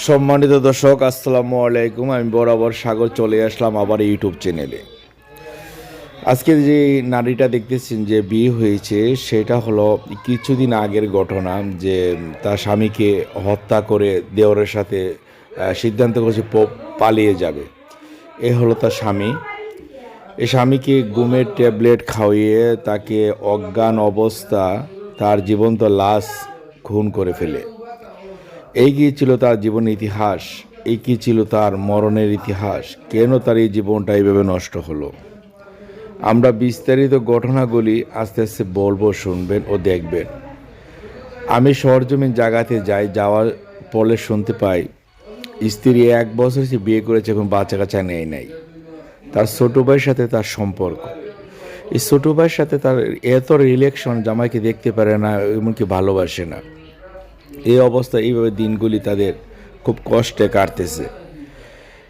সম্মানিত দর্শক, আসসালামু আলাইকুম। আমি বরাবর সাগর চলে আসলাম আবার ইউটিউব চ্যানেলে। আজকে যে নারীটা দেখতেছেন যে বিয়ে হয়েছে, সেটা হলো কিছুদিন আগের ঘটনা যে তার স্বামীকে হত্যা করে দেওরের সাথে সিদ্ধান্ত করেছে পালিয়ে যাবে। এ হলো তার স্বামী। এ স্বামীকে গুমের ট্যাবলেট খাওয়িয়ে তাকে অজ্ঞান অবস্থা তার জীবন্ত লাশ খুন করে ফেলে। এই কি ছিল তার জীবন ইতিহাস? এই কি ছিল তার মরণের ইতিহাস? কেন তার এই জীবনটা এইভাবে নষ্ট হলো? আমরা বিস্তারিত ঘটনাগুলি আস্তে আস্তে বলব, শুনবেন ও দেখবেন। আমি সরজমিন জায়গাতে যাই, যাওয়ার পরে শুনতে পাই, স্ত্রী এক বছর সে বিয়ে করেছে এখন বাচ্চা কাচ্চা নেই নাই। তার ছোটো ভাইয়ের সাথে তার সম্পর্ক। এই ছোটো ভাইয়ের সাথে তার এত রিলেকশন, জামাইকে দেখতে পারে না, এমনকি ভালোবাসে না। এই অবস্থা এইভাবে দিনগুলি তাদের খুব কষ্টে কাটতেছে।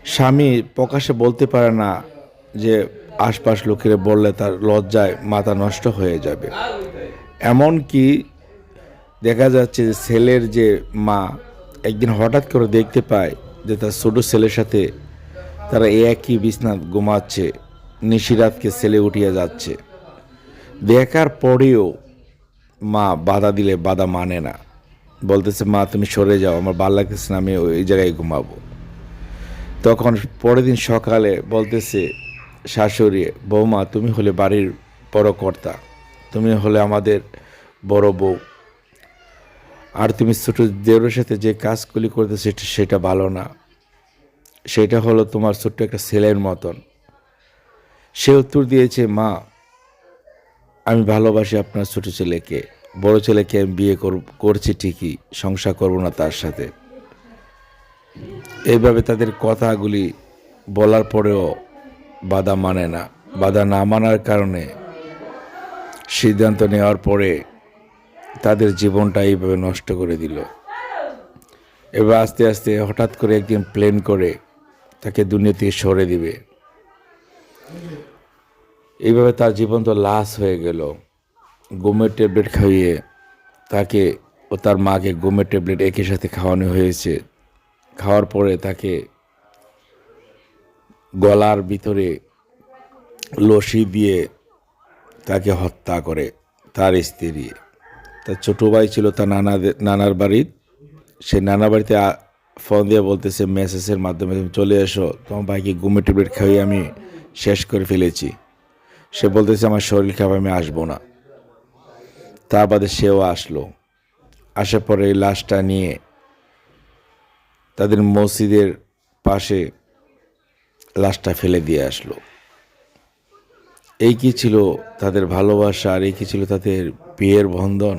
স্বামী প্রকাশে বলতে পারে না যে আশপাশ লোকেরা বললে তার লজ্জায় মাথা নষ্ট হয়ে যাবে। এমন কি দেখা যাচ্ছে যে ছেলের যে মা একদিন হঠাৎ করে দেখতে পায় যে তার ছোটো ছেলের সাথে তারা একই বিছনা ঘুমাচ্ছে, নিশিরাতকে ছেলে উঠিয়ে যাচ্ছে। দেখার পরেও মা বাধা দিলে বাধা মানে না। বলতেছে, মা, তুমি সরে যাও, আমার ভালো লাগতেছে না, আমি ওই জায়গায় ঘুমাবো। তখন পরের দিন সকালে বলতেছে, শাশুড়ি, বৌমা, তুমি হলে বাড়ির বড় কর্তা, তুমি হলে আমাদের বড় বউ। আর তুমি ছোট দেওরের সাথে যে কাজগুলি করতে সেটা সেটা ভালো না। সেটা হলো তোমার ছোট্ট একটা ছেলের মতন। সে উত্তর দিয়েছে, মা, আমি ভালোবাসি আপনার ছোট ছেলেকে। বড় ছেলেকে আমি বিয়ে কর- করছি ঠিকই, সংসার করব না তার সাথে। এইভাবে তাদের কথাগুলি বলার পরেও বাধা মানে না। বাধা না মানার কারণে সিদ্ধান্ত নেওয়ার পরে তাদের জীবনটা এইভাবে নষ্ট করে দিল। এবার আস্তে আস্তে হঠাৎ করে একদিন প্লেন করে তাকে দুনিয়া থেকে সরে দিবে। এইভাবে তার জীবন তো লাশ হয়ে গেল। ঘুমের ট্যাবলেট খাইয়ে তাকে ও তার মাকে ঘুমের ট্যাবলেট একই সাথে খাওয়ানো হয়েছে। খাওয়ার পরে তাকে গলার ভিতরে লসি দিয়ে তাকে হত্যা করে তার স্ত্রী। তার ছোটো ভাই ছিল তার নানাদের নানার বাড়ির সে নানা বাড়িতে ফোন দিয়ে বলতেছে মেসেজের মাধ্যমে তুমি চলে এসো। তোমার ভাইকে ঘুমের ট্যাবলেট খাইয়ে আমি শেষ করে ফেলেছি। সে বলতেছে, আমার শরীর খারাপ, আমি আসব না। তা বাদে সেও আসলো। আসার পরে এই লাশটা নিয়ে তাদের মসজিদের পাশে লাশটা ফেলে দিয়ে আসলো। এই কি ছিল তাদের ভালোবাসা আর এই কি ছিল তাদের বিয়ের বন্ধন?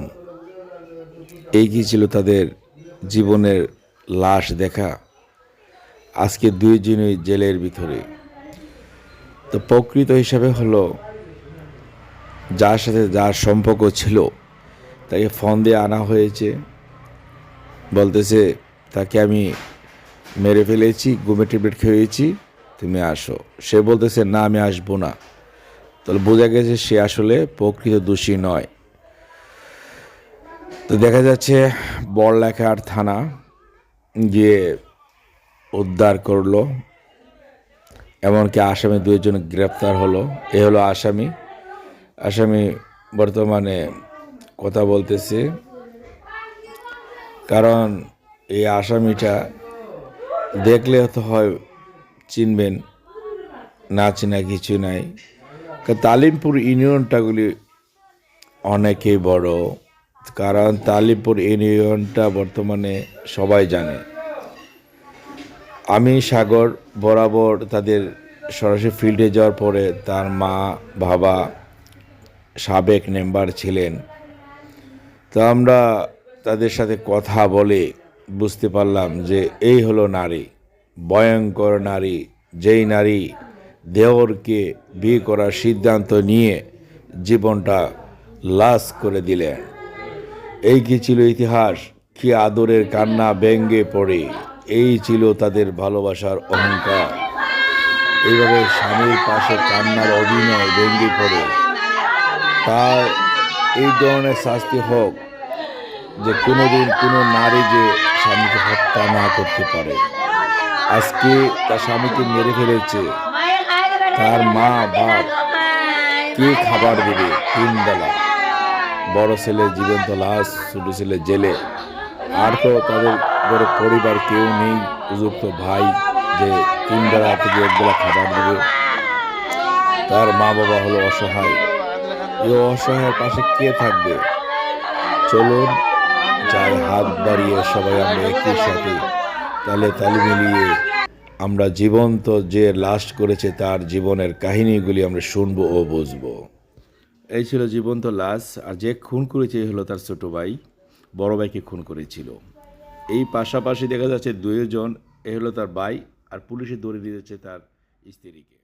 এই কি ছিল তাদের জীবনের লাশ দেখা? আজকে দুইজনই জেলের ভিতরে। তো প্রকৃত হিসাবে হলো, যার সাথে যার সম্পর্ক ছিল তাকে ফোন দিয়ে আনা হয়েছে। বলতেছে, তাকে আমি মেরে ফেলেছি গুমে ট্যাবলেট খেয়েছি, তুমি আসো। সে বলতেছে, না, আমি আসব না। তাহলে বোঝা গেছে সে আসলে প্রকৃত দোষী নয়। তো দেখা যাচ্ছে বড়লেখার থানা গিয়ে উদ্ধার করল, এমনকি আসামি দুইজন গ্রেপ্তার হলো। এ হলো আসামি। আসামি বর্তমানে কথা বলতেছে। কারণ এই আসামিটা দেখলে তো হয় চিনবেন, না চিনা কিছু নাই। তালিমপুর ইউনিয়নটাগুলি অনেকেই বড়, কারণ তালিমপুর ইউনিয়নটা বর্তমানে সবাই জানে। আমি সাগর বরাবর তাদের সরাসরি ফিল্ডে যাওয়ার পরে তার মা, বাবা, সাবেক মেম্বার ছিলেন। তো আমরা তাদের সাথে কথা বলে বুঝতে পারলাম যে এই হলো নারী, ভয়ঙ্কর নারী, যেই নারী দেওরকে বিয়ে করার সিদ্ধান্ত নিয়ে জীবনটা লাশ করে দিলেন। এই কি ছিল ইতিহাস? কি আদরের কান্না ব্যঙ্গে পড়ে। এই ছিল তাদের ভালোবাসার অহংকার। এইভাবে স্বামীর পাশে কান্নার অভিনয় ব্যঙ্গে পড়ে। তার এই ধরনের শাস্তি হোক যে কোনোদিন কোনো নারী যে স্বামীকে হত্যা না করতে পারে। আজকে তার স্বামীকে মেরে ফেলেছে। তার মা, বাপ, কে খাবার দেবে? তিন বেলা বড় ছেলে জীবন্ত লাশ, ছোট ছেলে জেলে। আর তো তাদের বড় পরিবার কেউ নেই, উপযুক্ত ভাই যে তিন বেলা থেকে এক বেলা খাবার দেবে। তার মা বাবা হলো অসহায়। এই অসহায়ের পাশে কে থাকবে? চলুন যাই হাত বাড়িয়ে সবাই আমরা একই সাথে তালে তালে মিলিয়ে আমরা জীবন্ত যে লাশ করেছে তার জীবনের কাহিনীগুলি আমরা শুনব ও বুঝব। এই ছিল জীবন্ত লাশ, আর যে খুন করেছে হলো তার ছোট ভাই, বড় ভাইকে খুন করেছিল। এই পাশাপাশি দেখা যাচ্ছে দুইজন, এ হলো তার ভাই, আর পুলিশে দৌড়ে দিয়েছে তার স্ত্রীকে।